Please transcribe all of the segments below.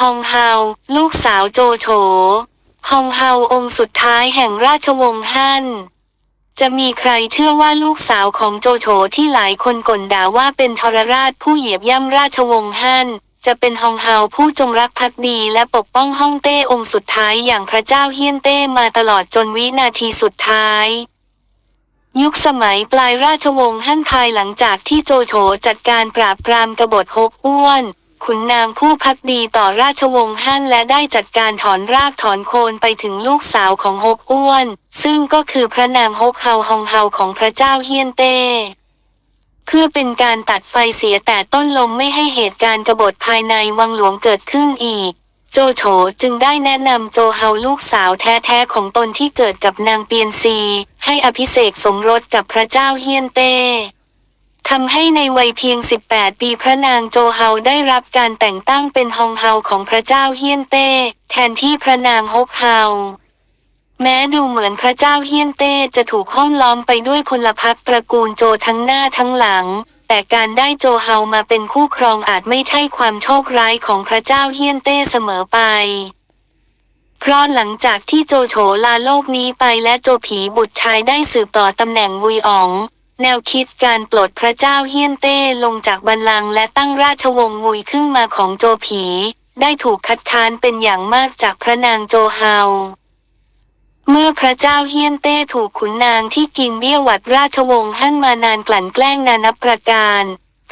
ฮองเฮา ลูกสาวโจโฉ ฮองเฮาองค์สุดท้ายแห่งราชวงศ์ฮั่น จะมีใครเชื่อว่าลูกสาวของโจโฉที่หลายคนก่นด่าว่าเป็นทรราชผู้เหยียบย่ำราชวงศ์ฮั่น จะเป็นฮองเฮาผู้จงรักภักดีและปกป้องฮ่องเต้องค์สุดท้ายอย่างพระเจ้าเฮียนเต้มาตลอดจนวินาทีสุดท้ายยุคสมัยปลายราชวงศ์ฮั่นภายหลังจากที่โจโฉจัดการปราบปรามกบฏฮกอ้วน ขุนนางผู้พักดีต่อราชวงศ์ฮั่นและได้จัดการถอนรากถอนโคนไปถึงลูกสาวของฮกอ้วน ซึ่งก็คือพระนางฮกเฮาฮองเฮาของพระเจ้าเฮียนเต้เพื่อเป็นการตัดไฟเสียแต่ต้นลมไม่ให้เหตุการณ์กบฏภายในวังหลวงเกิดขึ้นอีก โจโฉจึงได้แนะนำโจเฮาลูกสาวแท้ๆของตนที่เกิดกับนางเปียนซี ให้อภิเษกสมรสกับพระเจ้าเฮียนเต้ ทำให้ในวัยเพียง 18 ปีพระนางโจเฮาได้รับการแต่งตั้งเป็นฮองเฮาของพระเจ้าเฮียนเต้ แทนที่พระนางฮกเฮาแม้ดูเหมือนพระเจ้าเฮียนเต้จะถูกห้อมล้อมไปด้วยพลพรรคตระกูลโจทั้งหน้าทั้งหลัง แต่การได้โจเฮามาเป็นคู่ครองอาจไม่ใช่ความโชคร้ายของพระเจ้าเฮียนเต้เสมอไป เพราะหลังจากที่โจโฉลาโลกนี้ไปและโจผีบุตรชายได้สืบต่อตำแหน่งวุยอ๋อง แนวคิดการปลดพระเจ้าเฮียนเต้ลงจากบัลลังก์และตั้งราชวงศ์วุยขึ้นมาของโจผี ได้ถูกคัดค้านเป็นอย่างมากจากพระนางโจเฮา เมื่อพระเจ้าเฮียนเต้ถูกขุนนางที่กินเบี้ยหวัดราชวงศ์หั่นมานานกลั่นแกล้งนานับประการ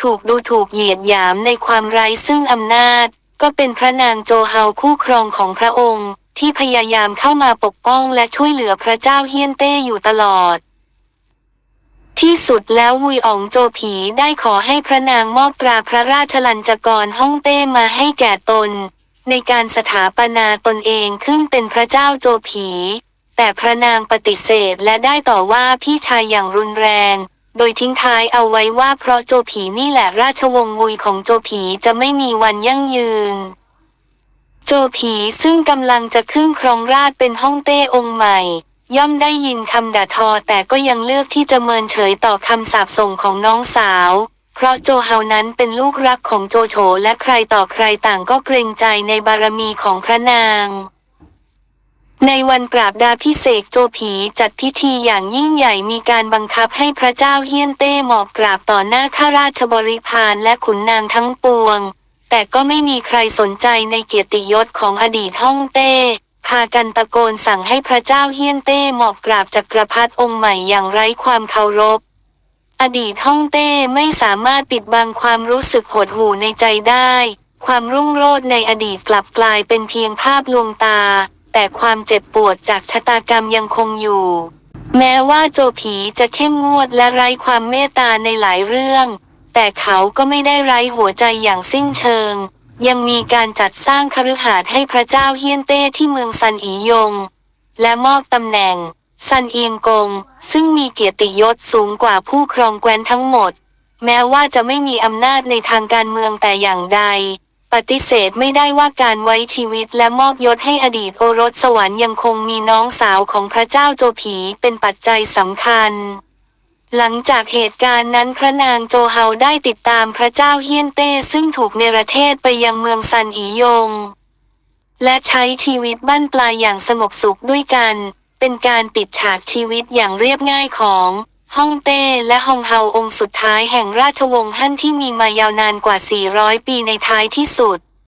ถูกดูถูกเหยียดหยามในความไร้ซึ่งอำนาจ ก็เป็นพระนางโจเฮาคู่ครองของพระองค์ ที่พยายามเข้ามาปกป้องและช่วยเหลือพระเจ้าเฮียนเต้อยู่ตลอด ที่สุดแล้ววุยอ๋องโจผีได้ขอให้พระนางมอบตราพระราชลัญจกรฮ่องเต้มาให้แก่ตน ในการสถาปนาตนเองขึ้นเป็นพระเจ้าโจผี แต่พระนางปฏิเสธและได้ต่อว่าพี่ชายอย่างรุนแรง โดยทิ้งท้ายเอาไว้ว่าเพราะโจผีนี่แหละราชวงศ์วุยของโจผีจะไม่มีวันยั่งยืน โจผีซึ่งกำลังจะขึ้นครองราชเป็นฮ่องเต้องค์ใหม่ ย่อมได้ยินคำด่าทอแต่ก็ยังเลือกที่จะเมินเฉยต่อคำสาปส่งของน้องสาว เพราะโจเฮานั้นเป็นลูกรักของโจโฉและใครต่อใครต่างก็เกรงใจในบารมีของพระนาง ในวันปราบดาพิเศษโจผีจัดพิธีอย่างยิ่งใหญ่มีการบังคับให้พระเจ้าเฮียนเต้หมอบกราบต่อหน้าข้าราชบริพารและขุนนางทั้งปวง แต่ก็ไม่มีใครสนใจในเกียรติยศของอดีตฮ่องเต้ พากันตะโกนสั่งให้พระเจ้าเฮียนเต้หมอบกราบจักรพรรดิองค์ใหม่อย่างไร้ความเคารพ อดีตฮ่องเต้ไม่สามารถปิดบังความรู้สึกหดหู่ในใจได้ ความรุ่งโรจน์ในอดีตกลับกลายเป็นเพียงภาพลวงตา แต่ความเจ็บปวดจากชะตากรรมยังคงอยู่ แม้ว่าโจผีจะเข้มงวดและไร้ความเมตตาในหลายเรื่อง แต่เขาก็ไม่ได้ไร้หัวใจอย่างสิ้นเชิง ยังมีการจัดสร้างคฤหาสน์ให้พระเจ้าเฮียนเต้ที่เมืองซันอียง และมอบตำแหน่ง ซันเอียงกง ซึ่งมีเกียรติยศสูงกว่าผู้ครองแคว้นทั้งหมด แม้ว่าจะไม่มีอำนาจในทางการเมืองแต่อย่างใด ปฏิเสธไม่ได้ว่าการไว้ชีวิตและมอบยศให้อดีตโอรสสวรรค์ยังคงมีน้องสาวของพระเจ้าโจผีเป็นปัจจัยสำคัญ หลังจากเหตุการณ์นั้นพระนางโจเฮาได้ติดตามพระเจ้าเฮียนเต้ซึ่งถูกเนรเทศไปยังเมืองซันอียง และใช้ชีวิตบ้านปลายอย่างสงบสุขด้วยกัน เป็นการปิดฉากชีวิตอย่างเรียบง่ายของฮ่องเต้และฮองเฮาองค์สุดท้ายแห่งราชวงศ์ฮั่นที่มีมายาวนานกว่า 400 ปีในท้ายที่สุด